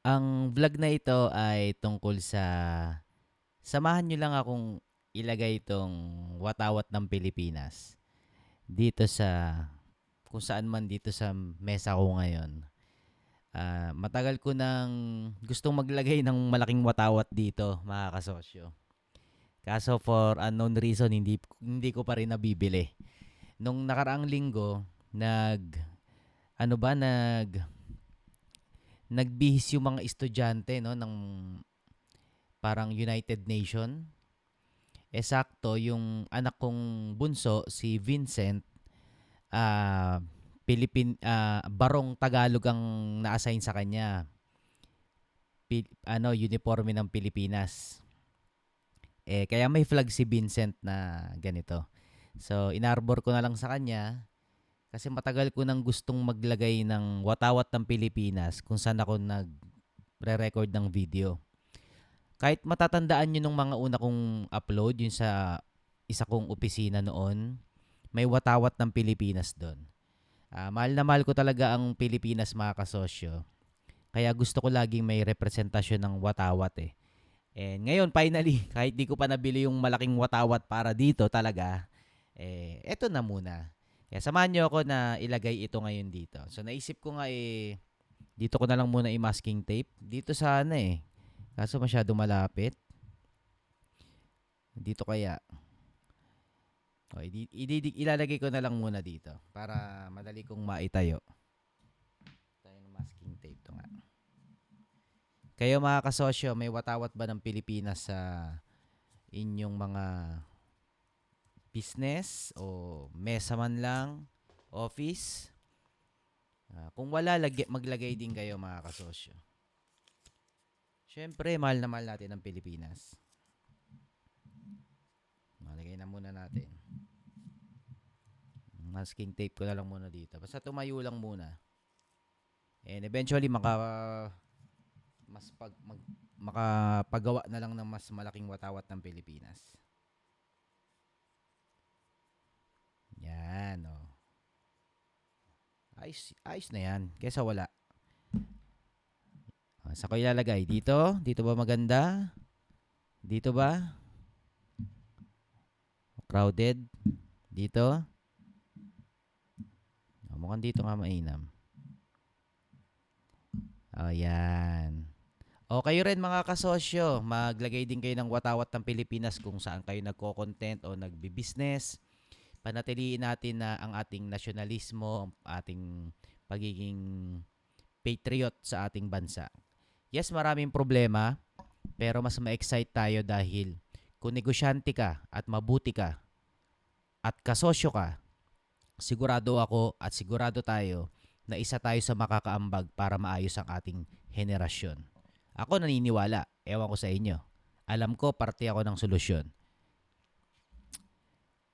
Ang vlog na ito ay tungkol sa samahan niyo lang akong ilagay itong watawat ng Pilipinas dito sa kung saan man dito sa mesa ko ngayon. Ah, matagal ko nang gustong maglagay ng malaking watawat dito, mga kasosyo. Kaso for unknown reason, hindi, hindi ko pa rin nabibili. Nung nakaraang linggo, nag, ano ba, nag, nagbihis yung mga estudyante no ng parang United Nation. Esakto yung anak kong bunso si Vincent ah Philippine ah, barong Tagalog ang na-assign sa kanya. Pi- ano uniforme ng Pilipinas. Eh kaya may flag si Vincent na ganito. So inarbor ko na lang sa kanya kasi matagal ko nang gustong maglagay ng watawat ng Pilipinas kung saan ako nag-re-record ng video. Kahit matatandaan nyo nung mga una kong upload, yun sa isa kong opisina noon, may watawat ng Pilipinas doon. Ah, mahal na mahal ko talaga ang Pilipinas mga kasosyo. Kaya gusto ko laging may representasyon ng watawat eh. And ngayon, finally, kahit di ko pa nabili yung malaking watawat para dito talaga, eh, eto na muna. Kaya samahan nyo ako na ilagay ito ngayon dito. So naisip ko nga eh, dito ko na lang muna i-masking tape. Dito sana eh. Kaso masyado malapit. Dito kaya. O, ilalagay ko na lang muna dito para madali kong maitayo. Tayo ng masking tape to nga. Kayo mga kasosyo, may watawat ba ng Pilipinas sa inyong mga business o mesa man lang, office? Ah, kung wala, lagi, maglagay din kayo mga kasosyo. Siyempre, mahal na mahal natin ang Pilipinas. Malagay na muna natin. Masking tape ko na lang muna dito. Basta tumayo lang muna. And eventually, maka mas pag mag, makapagawa na lang ng mas malaking watawat ng Pilipinas. Yan, oh. Ayos, ayos na yan. Kesa wala. Ah, Sa ko ilalagay? Dito? Dito ba maganda? Dito ba? Crowded? Dito? Oh, mukhang dito nga mainam. Oh, yan. O kayo rin mga kasosyo, maglagay din kayo ng watawat ng Pilipinas kung saan kayo nagko-content o nagbi-business. Panatiliin natin na ang ating nasyonalismo, ang ating pagiging patriot sa ating bansa. Yes, maraming problema, pero mas ma-excite tayo dahil kung negosyante ka at mabuti ka at kasosyo ka, sigurado ako at sigurado tayo na isa tayo sa makakaambag para maayos ang ating henerasyon. Ako naniniwala, ewan ko sa inyo. Alam ko, parte ako ng solusyon.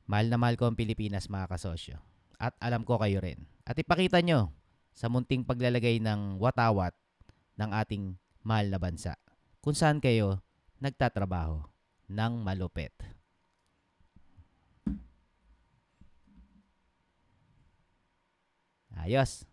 Mahal na mahal ko ang Pilipinas mga kasosyo. At alam ko kayo rin. At ipakita nyo sa munting paglalagay ng watawat ng ating mahal na bansa. Kung saan kayo nagtatrabaho ng malupit. Ayos.